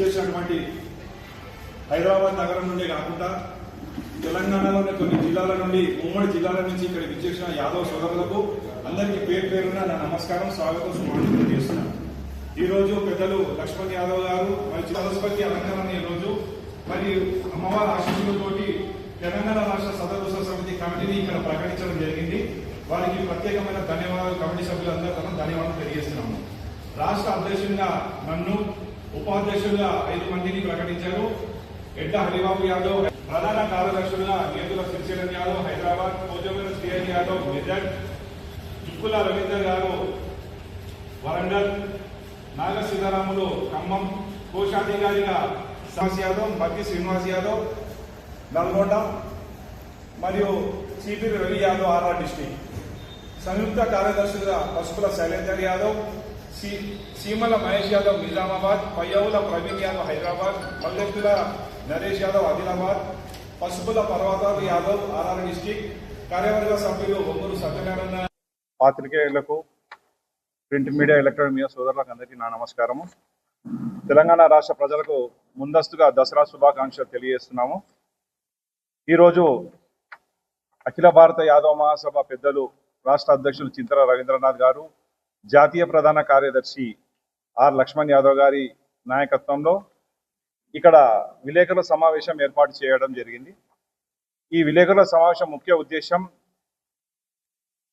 చేసినటువంటి హైదరాబాద్ నగరం నుండే కాకుండా తెలంగాణలోని కొన్ని జిల్లాల నుండి ఉమ్మడి జిల్లాల నుంచి ఇక్కడికి విచ్చేసిన యాదవ్ సోదరులకు అందరికీ పేరు పేరున నా నమస్కారం స్వాగతం సుమాంజలి చేస్తున్నాను ఈ రోజు పెద్దలు లక్ష్మణ్ యాదవ్ గారు మరి సరస్వతి అలంకరణ ఈ రోజు మరి అమ్మవారి ఆశీస్సులతోటి తెలంగాణ రాష్ట్ర సదరుస సమితి కమిటీని ఇక్కడ ప్రకటించడం జరిగింది. వారికి ప్రత్యేకమైన ధన్యవాదాలు కమిటీ సభ్యులందరూ ధన్యవాదాలు తెలియజేస్తున్నాము. రాష్ట్ర అధ్యక్షుడిగా నన్ను ఉపాధ్యక్షులుగా ఐదు మందిని ప్రకటించారు. ఎడ్డ హరిబాబు యాదవ్ ప్రధాన కార్యదర్శులుగా నేతుల శ్రీశైలం యాదవ్ హైదరాబాద్ కోజమైన శ్రీహరి యాదవ్ మెదక్ చుక్కుల రవీందర్ గారు వరంగల్ నాగ సీతారాములు ఖమ్మం కోశాధికారిగా శ్రీనివాస్ యాదవ్ బత్తి శ్రీనివాస్ యాదవ్ నల్గొండ మరియు CP Ravi Yadav RR district సంయుక్త కార్యదర్శులుగా పసుపుల శైలేందర్ యాదవ్ సి- సీమల మహేష్ యాదవ్ నిజామాబాద్ పయ్యవుల ప్రవీణ్ యాదవ్ హైదరాబాద్ పల్లెత్తుల నరేష్ యాదవ్ ఆదిలాబాద్ పసుపుల పర్వతాలు యాదవ్ ఆర్ఆర్ డిస్టిక్ కార్యవర్గ సభ్యులు ఒంగూరు సత్యనారాయణ. పాత్రికేయులకు ప్రింట్ మీడియా ఎలక్ట్రానిక్ మీడియా సోదరులకు అందరికీ నా నమస్కారము. తెలంగాణ రాష్ట్ర ప్రజలకు ముందస్తుగా దసరా శుభాకాంక్షలు తెలియజేస్తున్నాము. ఈరోజు అఖిల భారత యాదవ మహాసభ పెద్దలు రాష్ట్ర అధ్యక్షులు చింతల రవీంద్రనాథ్ గారు జాతీయ ప్రధాన కార్యదర్శి ఆర్ లక్ష్మణ్ యాదవ్ గారి నాయకత్వంలో ఇక్కడ విలేకరుల సమావేశం ఏర్పాటు చేయడం జరిగింది. ఈ విలేకరుల సమావేశం ముఖ్య ఉద్దేశం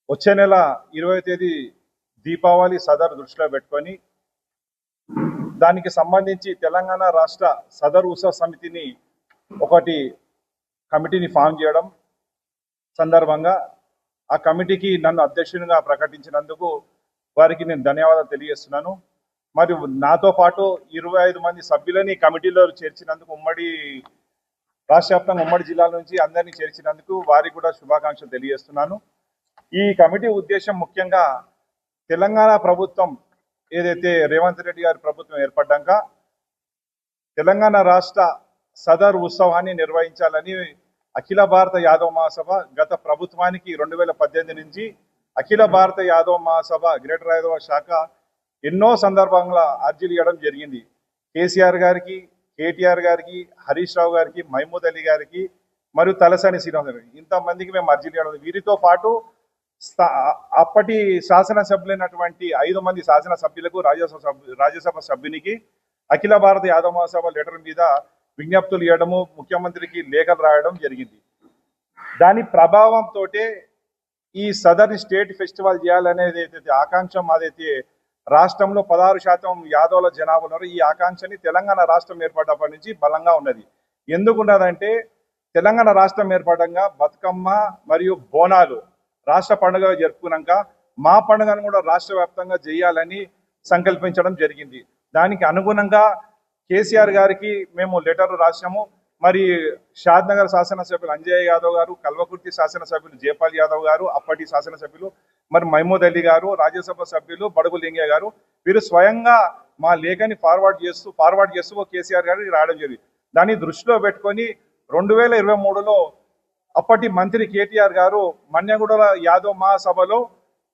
వచ్చే నెల ఇరవై తేదీ దీపావళి సదర్ దృష్టిలో పెట్టుకొని దానికి సంబంధించి తెలంగాణ రాష్ట్ర సదర్ ఉత్సవ సమితిని ఒకటి కమిటీని ఫామ్ చేయడం సందర్భంగా ఆ కమిటీకి నన్ను అధ్యక్షునిగా ప్రకటించినందుకు వారికి నేను ధన్యవాదాలు తెలియజేస్తున్నాను. మరియు నాతో పాటు ఇరవై ఐదు మంది సభ్యులని కమిటీలో చేర్చినందుకు ఉమ్మడి రాష్ట్ర వ్యాప్తంగా ఉమ్మడి జిల్లాల నుంచి అందరినీ చేర్చినందుకు వారికి కూడా శుభాకాంక్షలు తెలియజేస్తున్నాను. ఈ కమిటీ ఉద్దేశం ముఖ్యంగా తెలంగాణ ప్రభుత్వం ఏదైతే రేవంత్ రెడ్డి గారి ప్రభుత్వం ఏర్పడ్డాక తెలంగాణ రాష్ట్ర సదర్ ఉత్సవాన్ని నిర్వహించాలని అఖిల భారత యాదవ మహాసభ గత ప్రభుత్వానికి రెండు వేల పద్దెనిమిది నుంచి అఖిల భారత యాదవ మహాసభ గ్రేటర్ యాదవ శాఖ ఎన్నో సందర్భంగా అర్జీలు ఇవ్వడం జరిగింది. కేసీఆర్ గారికి కేటీఆర్ గారికి హరీష్ రావు గారికి మహమూద్ అలీ గారికి మరియు తలసాని శ్రీనివాస్ గారికి ఇంతమందికి మేము అర్జీలు ఇవ్వడం వీరితో పాటు అప్పటి శాసనసభ్యులైనటువంటి ఐదు మంది శాసనసభ్యులకు రాజ్యసభ సభ్యు రాజ్యసభ సభ్యునికి అఖిల భారత యాదవ మహాసభ లెటర్ మీద విజ్ఞప్తులు ఇవ్వడము ముఖ్యమంత్రికి లేఖలు రాయడం జరిగింది. దాని ప్రభావంతో ఈ సదర్న్ స్టేట్ ఫెస్టివల్ చేయాలనేది ఏదైతే ఆకాంక్ష మాదైతే రాష్ట్రంలో పదహారు శాతం యాదవుల జనాభా ఉన్నారు. ఈ ఆకాంక్షని తెలంగాణ రాష్ట్రం ఏర్పడ్డప్పటి నుంచి బలంగా ఉన్నది. ఎందుకున్నదంటే తెలంగాణ రాష్ట్రం ఏర్పడంగా బతుకమ్మ మరియు బోనాలు రాష్ట్ర పండుగ జరుపుకున్నాక మా పండుగను కూడా రాష్ట్ర వ్యాప్తంగా చేయాలని సంకల్పించడం జరిగింది. దానికి అనుగుణంగా కేసీఆర్ గారికి మేము లెటర్ రాసాము మరి షాద్ నగర్ శాసనసభ్యులు అంజయ్య యాదవ్ గారు కల్వకుర్తి శాసనసభ్యులు జయపాల్ యాదవ్ గారు అప్పటి శాసనసభ్యులు మరి మహమూద్ అలీ గారు రాజ్యసభ సభ్యులు బడుగు లింగయ్య గారు వీరు స్వయంగా మా లేఖని ఫార్వర్డ్ చేస్తూ ఫార్వర్డ్ చేస్తూ కేసీఆర్ గారికి రాయడం జరిగింది. దాన్ని దృష్టిలో పెట్టుకొని రెండు వేల ఇరవై మూడులో అప్పటి మంత్రి కేటీఆర్ గారు మన్యగూడల యాదవ్ మహాసభలో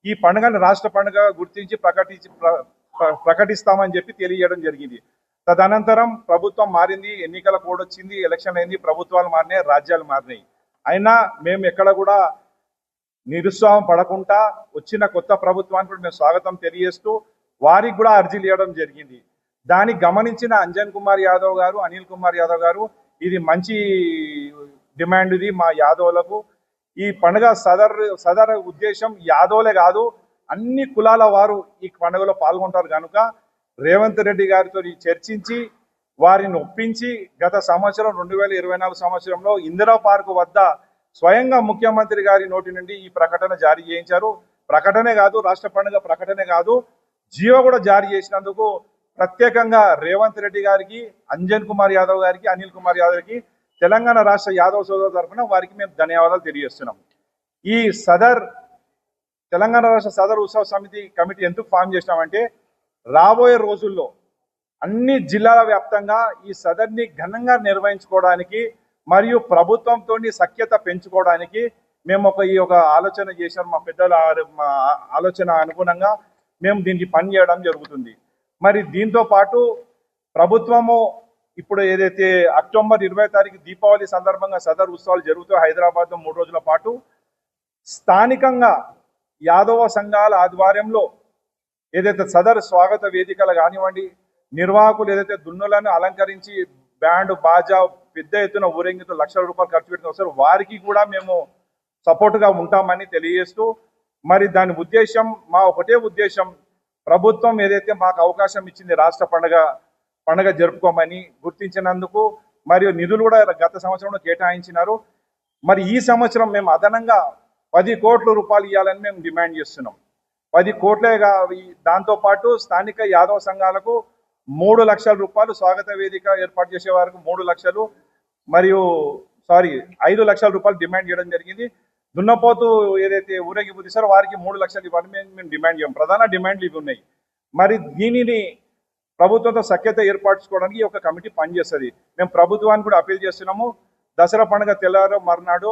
ఈ పండుగను రాష్ట్ర పండుగ గుర్తించి ప్రకటించి ప్ర- ప్రకటిస్తామని చెప్పి తెలియజేయడం జరిగింది. తదనంతరం ప్రభుత్వం మారింది ఎన్నికల కోడ్ వచ్చింది ఎలక్షన్ అయింది ప్రభుత్వాలు మారినాయి రాజ్యాలు మారినాయి. అయినా మేము ఎక్కడ కూడా నిరుత్సాహం పడకుండా వచ్చిన కొత్త ప్రభుత్వానికి కూడా మేము స్వాగతం తెలియజేస్తూ వారికి కూడా అర్జీలు ఇవ్వడం జరిగింది. దాన్ని గమనించిన అంజన్ కుమార్ యాదవ్ గారు అనిల్ కుమార్ యాదవ్ గారు ఇది మంచి డిమాండ్ ఇది మా యాదవులకు. ఈ పండుగ సదర్ సదర్ ఉద్దేశం యాదవులే కాదు అన్ని కులాల వారు ఈ పండుగలో పాల్గొంటారు కనుక రేవంత్ రెడ్డి గారితో చర్చించి వారిని ఒప్పించి గత సంవత్సరం రెండు వేల ఇరవై నాలుగు సంవత్సరంలో ఇందిరా పార్క్ వద్ద స్వయంగా ముఖ్యమంత్రి గారి నోటి నుండి ఈ ప్రకటన జారీ చేయించారు. ప్రకటనే కాదు రాష్ట్ర పండుగ ప్రకటనే కాదు జియో కూడా జారీ చేసినందుకు ప్రత్యేకంగా రేవంత్ రెడ్డి గారికి అంజన్ కుమార్ యాదవ్ గారికి అనిల్ కుమార్ యాదవ్కి తెలంగాణ రాష్ట్ర యాదవ్ సోదరు తరఫున వారికి మేము ధన్యవాదాలు తెలియజేస్తున్నాం. ఈ సదర్ తెలంగాణ రాష్ట్ర సదర్ ఉత్సవ సమితి కమిటీ ఎందుకు ఫామ్ చేసినామంటే రాబోయే రోజుల్లో అన్ని జిల్లాల వ్యాప్తంగా ఈ సదర్ని ఘనంగా నిర్వహించుకోవడానికి మరియు ప్రభుత్వంతో సఖ్యత పెంచుకోవడానికి మేము ఒక ఈ ఒక ఆలోచన చేశాం. మా పెద్దల మా ఆలోచన అనుగుణంగా మేము దీనికి పని చేయడం జరుగుతుంది. మరి దీంతో పాటు ప్రభుత్వము ఇప్పుడు ఏదైతే అక్టోబర్ ఇరవై తారీఖు దీపావళి సందర్భంగా సదర్ ఉత్సవాలు జరుగుతాయి హైదరాబాద్లో మూడు రోజుల పాటు స్థానికంగా యాదవ సంఘాల ఆధ్వర్యంలో ఏదైతే సదర్ స్వాగత వేదికలు కానివ్వండి నిర్వాహకులు ఏదైతే దున్నులను అలంకరించి బ్యాండ్ బాజా పెద్ద ఎత్తున ఊరేగింపు లక్షల రూపాయలు ఖర్చు పెట్టిన వస్తారు వారికి కూడా మేము సపోర్ట్గా ఉంటామని తెలియజేస్తూ మరి దాని ఉద్దేశం మా ఒకటే ఉద్దేశం ప్రభుత్వం ఏదైతే మాకు అవకాశం ఇచ్చింది రాష్ట్ర పండుగ పండుగ జరుపుకోమని గుర్తించినందుకు మరియు నిధులు కూడా గత సంవత్సరంలో కేటాయించినారు. మరి ఈ సంవత్సరం మేము అదనంగా పది కోట్ల రూపాయలు ఇవ్వాలని మేము డిమాండ్ చేస్తున్నాం. పది కోట్లే దాంతోపాటు దాంతో పాటు స్థానిక యాదవ సంఘాలకు మూడు లక్షల రూపాయలు స్వాగత వేదిక ఏర్పాటు చేసే వారికి మూడు లక్షలు మరియు సారీ ఐదు లక్షల రూపాయలు డిమాండ్ చేయడం జరిగింది. దున్నపోతు ఏదైతే ఊరేగింపు తీసారో వారికి మూడు లక్షలు ఇవ్వాలని మేము మేము డిమాండ్ చేయం. ప్రధాన డిమాండ్లు ఇవి ఉన్నాయి. మరి దీనిని ప్రభుత్వంతో సఖ్యత ఏర్పరచుకోవడానికి ఒక కమిటీ పనిచేస్తుంది. మేము ప్రభుత్వాన్ని కూడా అప్పీల్ చేస్తున్నాము. దసరా పండుగ తెల్లారో మర్నాడు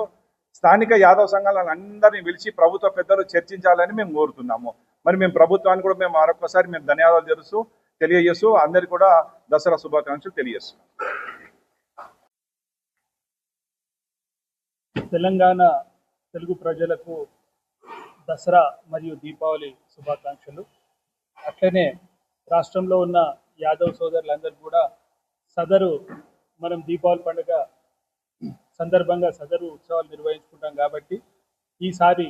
స్థానిక యాదవ సంఘాలను అందరినీ పిలిచి ప్రభుత్వ పెద్దలు చర్చించాలని మేము కోరుతున్నాము. మరి మేము ప్రభుత్వాన్ని కూడా మేము మరొకసారి మేము ధన్యవాదాలు తెలుస్తూ తెలియజేస్తూ అందరికీ కూడా దసరా శుభాకాంక్షలు తెలియజేస్తున్నాం తెలంగాణ తెలుగు ప్రజలకు దసరా మరియు దీపావళి శుభాకాంక్షలు. అట్లనే రాష్ట్రంలో ఉన్న యాదవ్ సోదరులందరూ కూడా సదరు మనం దీపావళి పండుగ సందర్భంగా సదరు ఉత్సవాలు నిర్వహించుకుంటాం కాబట్టి ఈసారి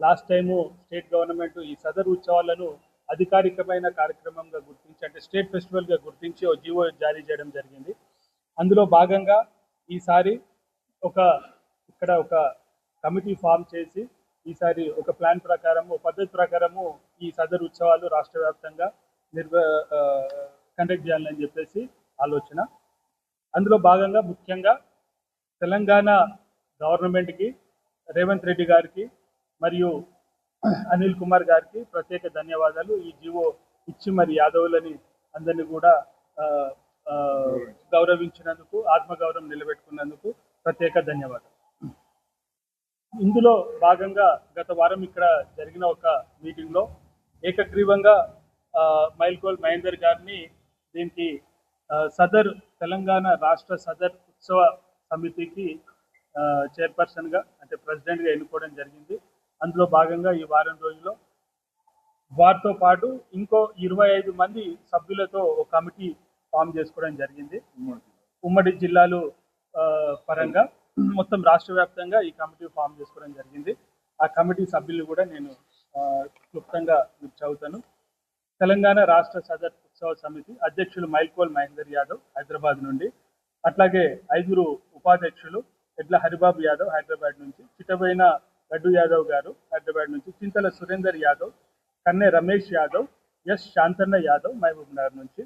లాస్ట్ టైము స్టేట్ గవర్నమెంట్ ఈ సదరు ఉత్సవాలను అధికారికమైన కార్యక్రమంగా గుర్తించి అంటే స్టేట్ ఫెస్టివల్గా గుర్తించి ఓ జీవో జారీ చేయడం జరిగింది. అందులో భాగంగా ఈసారి ఒక ఇక్కడ ఒక కమిటీ ఫామ్ చేసి ఈసారి ఒక ప్లాన్ ప్రకారము పద్ధతి ప్రకారము ఈ సదరు ఉత్సవాలు రాష్ట్ర వ్యాప్తంగా నిర్వ కండక్ట్ చేయాలని చెప్పేసి ఆలోచన. అందులో భాగంగా ముఖ్యంగా తెలంగాణ గవర్నమెంట్కి రేవంత్ రెడ్డి గారికి మరియు అనిల్ కుమార్ గారికి ప్రత్యేక ధన్యవాదాలు. ఈ జీవో ఇచ్చి మరి యాదవులని అందరినీ కూడా గౌరవించినందుకు ఆత్మగౌరవం నిలబెట్టుకున్నందుకు ప్రత్యేక ధన్యవాదాలు. ఇందులో భాగంగా గత వారం ఇక్కడ జరిగిన ఒక మీటింగ్లో ఏకగ్రీవంగా మైల్కోల్ మహేందర్ గారిని దీనికి సదర్ తెలంగాణ రాష్ట్ర సదర్ ఉత్సవ సమితికి ఆ, చైర్పర్సన్గా అంటే ప్రెసిడెంట్గా ఎన్నుకోవడం జరిగింది. అందులో భాగంగా ఈ వారం రోజుల్లో వారితో పాటు ఇంకో ఇరవై ఐదు మంది సభ్యులతో ఒక కమిటీ ఫామ్ చేసుకోవడం జరిగింది. ఉమ్మడి జిల్లాలు పరంగా మొత్తం రాష్ట్ర వ్యాప్తంగా ఈ కమిటీ ఫామ్ చేసుకోవడం జరిగింది. ఆ కమిటీ సభ్యులు కూడా నేను క్లుప్తంగా మీకు చదువుతాను. తెలంగాణ రాష్ట్ర సదర్ ఉత్సవ సమితి అధ్యక్షులు మైల్కోల్ మహేందర్ యాదవ్ హైదరాబాద్ నుండి అట్లాగే ఐదుగురు ఉపాధ్యక్షులు ఎడ్ల హరిబాబు యాదవ్ హైదరాబాద్ నుంచి చిటబైన లడ్డు యాదవ్ గారు హైదరాబాద్ నుంచి చింతల సురేందర్ యాదవ్ కన్నె రమేష్ యాదవ్ ఎస్ శాంతన్న యాదవ్ మహబూబ్ నగర్ నుంచి.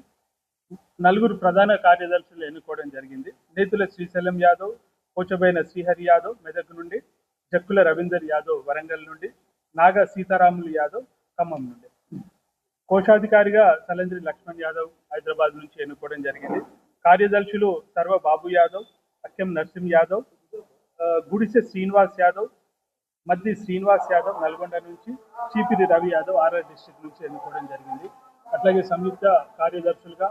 నలుగురు ప్రధాన కార్యదర్శులు ఎన్నుకోవడం జరిగింది. నేతుల శ్రీశైలం యాదవ్ కోచబైన శ్రీహరి యాదవ్ మెదక్ నుండి జక్కుల రవీందర్ యాదవ్ వరంగల్ నుండి నాగ సీతారాములు యాదవ్ ఖమ్మం నుండి. కోశాధికారిగా సలంద్రి లక్ష్మణ్ యాదవ్ హైదరాబాద్ నుంచి ఎన్నుకోవడం జరిగింది. కార్యదర్శులు సర్వ బాబు యాదవ్ అక్కెం నరసింహ్ యాదవ్ గుడిసె శ్రీనివాస్ యాదవ్ మద్ది శ్రీనివాస్ యాదవ్ నల్గొండ నుంచి చీపిరి రవి యాదవ్ ఆర్ఆర్ డిస్టిక్ నుంచి ఎన్నుకోవడం జరిగింది. అట్లాగే సంయుక్త కార్యదర్శులుగా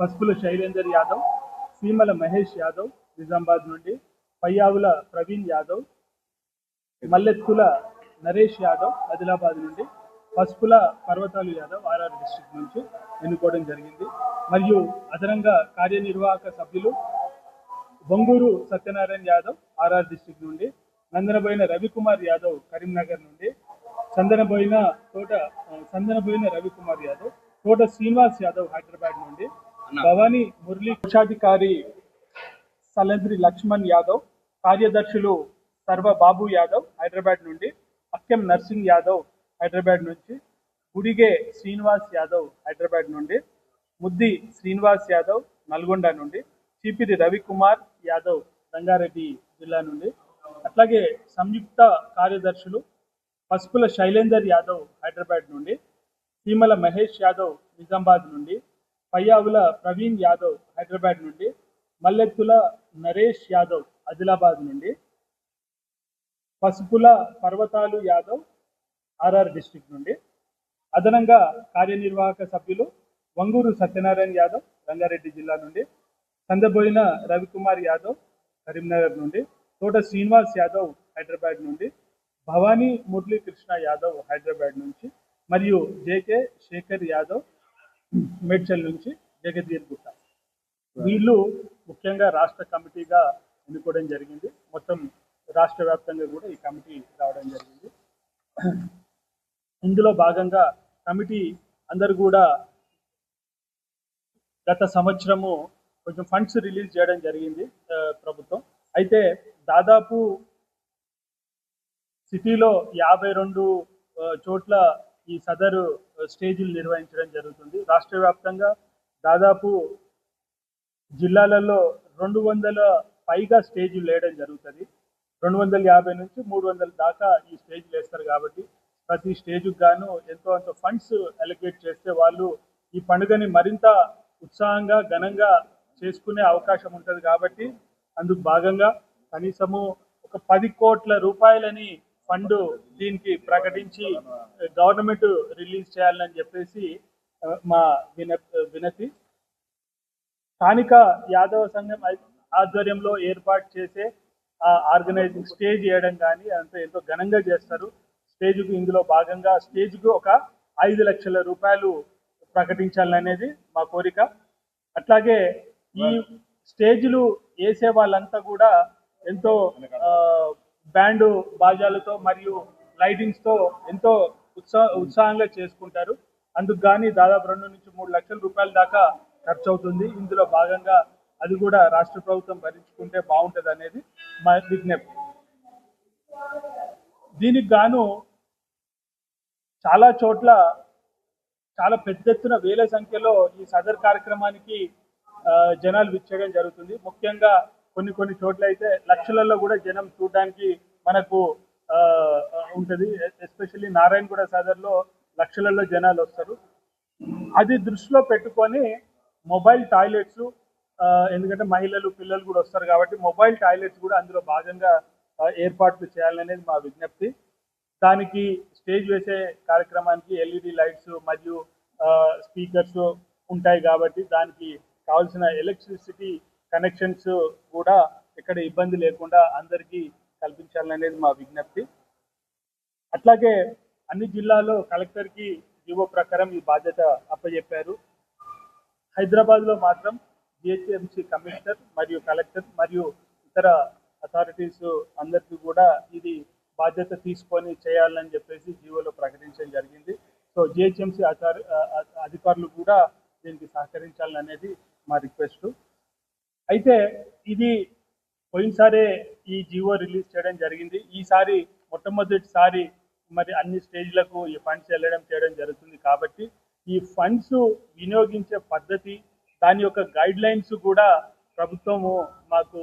పసుపుల శైలేందర్ యాదవ్ సీమల మహేష్ యాదవ్ నిజామాబాద్ నుండి పయ్యావుల ప్రవీణ్ యాదవ్ మల్లెత్తుల నరేష్ యాదవ్ ఆదిలాబాద్ నుండి పసుపుల పర్వతాలు యాదవ్ ఆర్ఆర్ డిస్ట్రిక్ట్ నుంచి ఎన్నుకోవడం జరిగింది. మరియు అదనంగా కార్యనిర్వాహక సభ్యులు బొంగూరు సత్యనారాయణ యాదవ్ ఆర్ఆర్ డిస్ట్రిక్ట్ నుండి నందనబోయిన రవికుమార్ యాదవ్ కరీంనగర్ నుండి చందనబోయిన తోట చందనబోయిన రవికుమార్ యాదవ్ తోట శ్రీనివాస్ యాదవ్ హైదరాబాద్ నుండి భవానీ మురళీ కోశాధికారి సలంద్రి లక్ష్మణ్ యాదవ్ కార్యదర్శులు సర్వ బాబు యాదవ్ హైదరాబాద్ నుండి అక్కెం నర్సింగ్ యాదవ్ హైదరాబాద్ నుంచి గుడిగే శ్రీనివాస్ యాదవ్ హైదరాబాద్ నుండి ముద్ది శ్రీనివాస్ యాదవ్ నల్గొండ నుండి చీపిరి రవికుమార్ యాదవ్ రంగారెడ్డి జిల్లా నుండి అట్లాగే సంయుక్త కార్యదర్శులు పసుపుల శైలేందర్ యాదవ్ హైదరాబాద్ నుండి సీమల మహేష్ యాదవ్ నిజామాబాద్ నుండి పయ్యావుల ప్రవీణ్ యాదవ్ హైదరాబాద్ నుండి మల్లెత్తుల నరేష్ యాదవ్ ఆదిలాబాద్ నుండి పసుపుల పర్వతాలు యాదవ్ ఆర్ఆర్ డిస్టిక్ నుండి అదనంగా కార్యనిర్వాహక సభ్యులు వంగూరు సత్యనారాయణ యాదవ్ రంగారెడ్డి జిల్లా నుండి సందబోయిన రవికుమార్ యాదవ్ కరీంనగర్ నుండి తోట శ్రీనివాస్ యాదవ్ హైదరాబాద్ నుండి భవానీ మురళీ కృష్ణ యాదవ్ హైదరాబాద్ నుంచి మరియు జేకే శేఖర్ యాదవ్ మేడ్చల్ నుంచి జగదీర్ గుట్ట. వీళ్ళు ముఖ్యంగా రాష్ట్ర కమిటీగా ఎన్నుకోవడం జరిగింది. మొత్తం రాష్ట్ర వ్యాప్తంగా కూడా ఈ కమిటీ రావడం జరిగింది. ఇందులో భాగంగా కమిటీ అందరు కూడా గత సంవత్సరము కొంచెం ఫండ్స్ రిలీజ్ చేయడం జరిగింది ప్రభుత్వం. అయితే దాదాపు సిటీలో యాభై రెండు చోట్ల ఈ సదరు స్టేజీలు నిర్వహించడం జరుగుతుంది. రాష్ట్ర వ్యాప్తంగా దాదాపు జిల్లాలలో రెండు వందల పైగా స్టేజీలు వేయడం జరుగుతుంది. రెండు వందల యాభై నుంచి మూడు వందల దాకా ఈ స్టేజ్లు వేస్తారు కాబట్టి ప్రతి స్టేజ్కి గాను ఎంతో అంత ఫండ్స్ అలొకేట్ చేస్తే వాళ్ళు ఈ పండుగని మరింత ఉత్సాహంగా ఘనంగా చేసుకునే అవకాశం ఉంటుంది కాబట్టి అందుకు భాగంగా కనీసము ఒక పది కోట్ల రూపాయలని ఫండ్ దీనికి ప్రకటించి గవర్నమెంట్ రిలీజ్ చేయాలని చెప్పేసి మా విన వినతి. స్థానిక యాదవ సంఘం ఆధ్వర్యంలో ఏర్పాటు చేసే ఆ ఆర్గనైజింగ్ స్టేజ్ చేయడం కానీ అంతా ఎంతో ఘనంగా చేస్తారు. స్టేజ్కు ఇందులో భాగంగా స్టేజ్కు ఒక ఐదు లక్షల రూపాయలు ప్రకటించాలనేది మా కోరిక. అట్లాగే ఈ స్టేజ్లు వేసే వాళ్ళంతా కూడా ఎంతో బ్యాండ్ బాజాలతో మరియు లైటింగ్స్తో ఎంతో ఉత్సాహ ఉత్సాహంగా చేసుకుంటారు. అందుకు గాని దాదాపు రెండు నుంచి మూడు లక్షల రూపాయల దాకా ఖర్చు అవుతుంది ఇందులో భాగంగా అది కూడా రాష్ట్ర ప్రభుత్వం భరించుకుంటే బాగుంటది అనేది మా విజ్ఞప్తి. దీనికి గాను చాలా చోట్ల చాలా పెద్ద ఎత్తున వేల సంఖ్యలో ఈ సదర్ కార్యక్రమానికి జనాలు విచ్చేయడం జరుగుతుంది. ముఖ్యంగా కొన్ని కొన్ని చోట్ల అయితే లక్షలలో కూడా జనం చూడడానికి మనకు ఉంటుంది. ఎస్పెషల్లీ నారాయణగూడ సదర్లో లక్షలలో జనాలు వస్తారు. అది దృష్టిలో పెట్టుకొని మొబైల్ టాయిలెట్స్ ఎందుకంటే మహిళలు పిల్లలు కూడా వస్తారు కాబట్టి మొబైల్ టాయిలెట్స్ కూడా అందులో భాగంగా ఏర్పాట్లు చేయాలనేది మా విజ్ఞప్తి. దానికి స్టేజ్ వేసే కార్యక్రమానికి ఎల్ఈడి లైట్స్ మరియు స్పీకర్స్ ఉంటాయి కాబట్టి దానికి కావాల్సిన ఎలక్ట్రిసిటీ కనెక్షన్స్ కూడా ఎక్కడ ఇబ్బంది లేకుండా అందరికీ కల్పించాలనేది మా విజ్ఞప్తి. అట్లాగే అన్ని జిల్లాలో కలెక్టర్కి జీవో ప్రకారం ఈ బాధ్యత అప్పచెప్పారు హైదరాబాద్లో మాత్రం జిహెచ్ఎంసీ కమిషనర్ మరియు కలెక్టర్ మరియు ఇతర అథారిటీస్ అందరికీ కూడా ఇది బాధ్యత తీసుకొని చేయాలని చెప్పేసి జీవోలో ప్రకటించడం జరిగింది. సో జిహెచ్ఎంసీ అథారి అధికారులు కూడా దీనికి సహకరించాలని అనేది మా రిక్వెస్ట్. అయితే ఇది పోయినసారే ఈ జీవో రిలీజ్ చేయడం జరిగింది. ఈసారి మొట్టమొదటిసారి మరి అన్ని స్టేజ్లకు ఈ ఫండ్స్ వెళ్ళడం చేయడం జరుగుతుంది కాబట్టి ఈ ఫండ్స్ వినియోగించే పద్ధతి దాని యొక్క గైడ్ లైన్స్ కూడా ప్రభుత్వము మాకు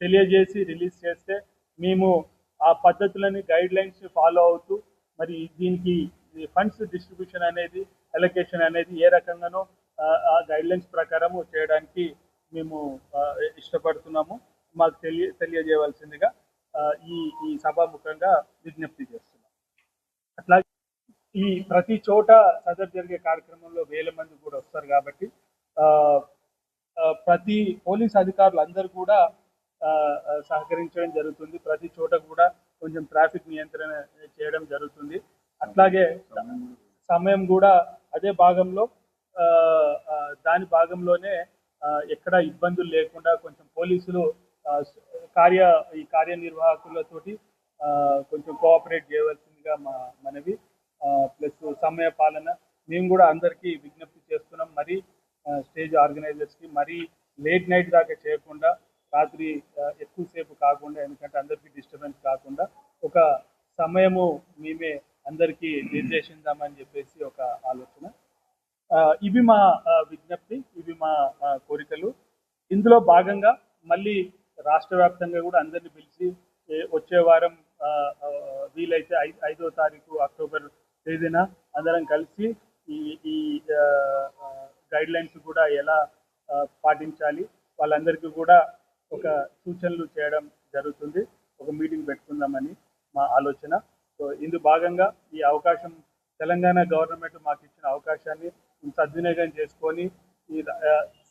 తెలియజేసి రిలీజ్ చేస్తే మేము ఆ పద్ధతులని గైడ్ లైన్స్ ఫాలో అవుతూ మరి దీనికి ఫండ్స్ డిస్ట్రిబ్యూషన్ అనేది అలొకేషన్ అనేది ఏ రకంగానో ఆ, గైడ్ లైన్స్ ప్రకారము చేయడానికి మేము ఇష్టపడుతున్నాము. మాకు తెలియ తెలియజేయవలసిందిగా ఈ ఈ సభాముఖంగా విజ్ఞప్తి చేస్తున్నాం అట్లాగే ఈ ప్రతి చోట సదర్ జరిగే కార్యక్రమంలో వేల మంది కూడా వస్తారు కాబట్టి ప్రతి పోలీస్ అధికారులు అందరూ కూడా సహకరించడం జరుగుతుంది. ప్రతి చోట కూడా కొంచెం ట్రాఫిక్ నియంత్రణ చేయడం జరుగుతుంది. అట్లాగే సమయం కూడా అదే భాగంలో దాని భాగంలోనే ఎక్కడ ఇబ్బందులు లేకుండా కొంచెం పోలీసులు కార్య ఈ కార్యనిర్వాహకులతోటి కొంచెం కోఆపరేట్ చేయవలసిందిగా మా మనవి ప్లస్ సమయ పాలన. మేము కూడా అందరికీ విజ్ఞప్తి చేస్తున్నాం. మరి స్టేజ్ ఆర్గనైజర్స్కి మరీ లేట్ నైట్ దాకా చేయకుండా రాత్రి ఎక్కువసేపు కాకుండా ఎందుకంటే అందరికీ డిస్టర్బెన్స్ కాకుండా ఒక సమయము మేమే అందరికీ నిర్దేశిందామని చెప్పేసి ఒక ఆలోచన. ఇవి మా విజ్ఞప్తి ఇవి మా కోరికలు. ఇందులో భాగంగా మళ్ళీ రాష్ట్ర వ్యాప్తంగా కూడా అందరిని పిలిచి వచ్చే వారం వీలైతే ఐ- ఐదో తారీఖు అక్టోబర్ తేదీన అందరం కలిసి ఈ ఈ గైడ్ లైన్స్ కూడా ఎలా పాటించాలి వాళ్ళందరికీ కూడా ఒక సూచనలు చేయడం జరుగుతుంది. ఒక మీటింగ్ పెట్టుకుందామని మా ఆలోచన. సో ఇందు భాగంగా ఈ అవకాశం తెలంగాణ గవర్నమెంట్ మాకు ఇచ్చిన అవకాశాన్ని సద్వినియోగం చేసుకొని ఈ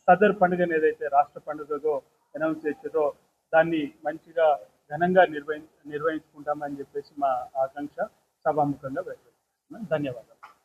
సదర్ పండుగను ఏదైతే రాష్ట్ర పండుగగా అనౌన్స్ చేసారో దాన్ని మంచిగా ఘనంగా నిర్వహి నిర్వహించుకుంటామని చెప్పేసి మా ఆకాంక్ష సభాముఖంగా వ్యక్తం ధన్యవాదాలు.